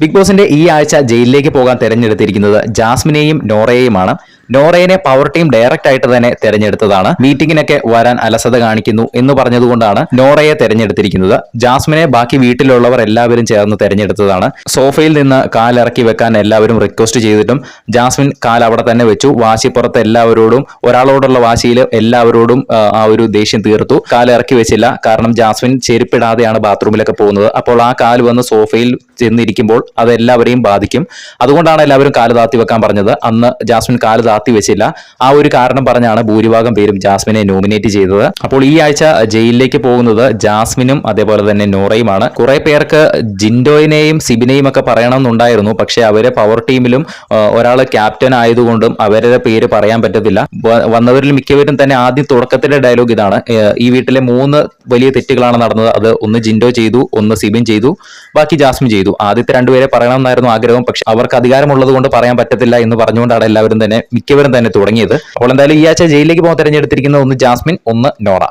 Big ബോസിന്റെ ഈ ആഴ്ച ജയിലിലേക്ക് പോകാൻ തെരഞ്ഞെടുത്തിരിക്കുന്നത് ജാസ്മിനെയും നോറയെയുമാണ്. നോറയെ പവർ ടീം ഡയറക്റ്റ് ആയിട്ട് തന്നെ തെരഞ്ഞെടുത്തതാണ്. മീറ്റിംഗിനൊക്കെ വരാൻ അലസത കാണിക്കുന്നു എന്ന് പറഞ്ഞതുകൊണ്ടാണ് നോറയെ തെരഞ്ഞെടുത്തിരിക്കുന്നത്. ജാസ്മിനെ ബാക്കി വീട്ടിലുള്ളവർ എല്ലാവരും ചേർന്ന് തെരഞ്ഞെടുത്തതാണ്. സോഫയിൽ നിന്ന് കാലിറക്കി വെക്കാൻ എല്ലാവരും റിക്വസ്റ്റ് ചെയ്തിട്ടും ജാസ്മിൻ കാൽ അവിടെ തന്നെ വെച്ചു. വാശിപ്പുറത്ത് എല്ലാവരോടും ഒരാളോടുള്ള വാശിയിൽ എല്ലാവരോടും ആ, ഒരു ദേഷ്യം തീർത്തു. കാലിറക്കി വെച്ചില്ല. കാരണം ജാസ്മിൻ ചെരുപ്പിടാതെയാണ് ബാത്റൂമിലൊക്കെ പോകുന്നത്. അപ്പോൾ ആ കാൽ വന്ന് സോഫയിൽ ചെന്നിരിക്കുമ്പോൾ അത് എല്ലാവരെയും ബാധിക്കും. അതുകൊണ്ടാണ് എല്ലാവരും കാൽ താത്തി വെക്കാൻ പറഞ്ഞത്. അന്ന് ജാസ്മിൻ കാൽ താത്തി വെച്ചില്ല. ആ ഒരു കാരണം പറഞ്ഞാണ് ഭൂരിഭാഗം പേരും ജാസ്മിനെ നോമിനേറ്റ് ചെയ്തത്. അപ്പോൾ ഈ ആഴ്ച ജയിലിലേക്ക് പോകുന്നത് ജാസ്മിനും അതേപോലെ തന്നെ നോറയുമാണ്. കുറെ പേർക്ക് ജിൻഡോയിനെയും സിബിനെയും ഒക്കെ പറയണമെന്നുണ്ടായിരുന്നു. പക്ഷേ അവരെ പവർ ടീമിലും ഒരാൾ ക്യാപ്റ്റൻ ആയതുകൊണ്ടും അവരുടെ പേര് പറയാൻ പറ്റത്തില്ല. വന്നവരിൽ മിക്കവരും തന്നെ ആദ്യം തുടക്കത്തിലെ ഡയലോഗ് ഇതാണ്. ഈ വീട്ടിലെ മൂന്ന് വലിയ തെറ്റുകളാണ് നടന്നത്. അത് ഒന്ന് ജിൻഡോ ചെയ്തു ഒന്ന് സിബിൻ ചെയ്തു ബാക്കി ജാസ്മിൻ ചെയ്തു. ആദ്യത്തെ രണ്ടുപേരെ പറയണമെന്നായിരുന്നു ആഗ്രഹം. പക്ഷെ അവർക്ക് അധികാരമുള്ളത് കൊണ്ട് പറയാൻ പറ്റത്തില്ല എന്ന് പറഞ്ഞുകൊണ്ടാണ് എല്ലാവരും തന്നെ മിക്കവരും തന്നെ തുടങ്ങിയത്. അപ്പോൾ എന്തായാലും ഈ ആഴ്ച ജയിലിലേക്ക് പോകാൻ തെരഞ്ഞെടുത്തിരിക്കുന്നത് ഒന്ന് ജാസ്മിൻ ഒന്ന് നോറ.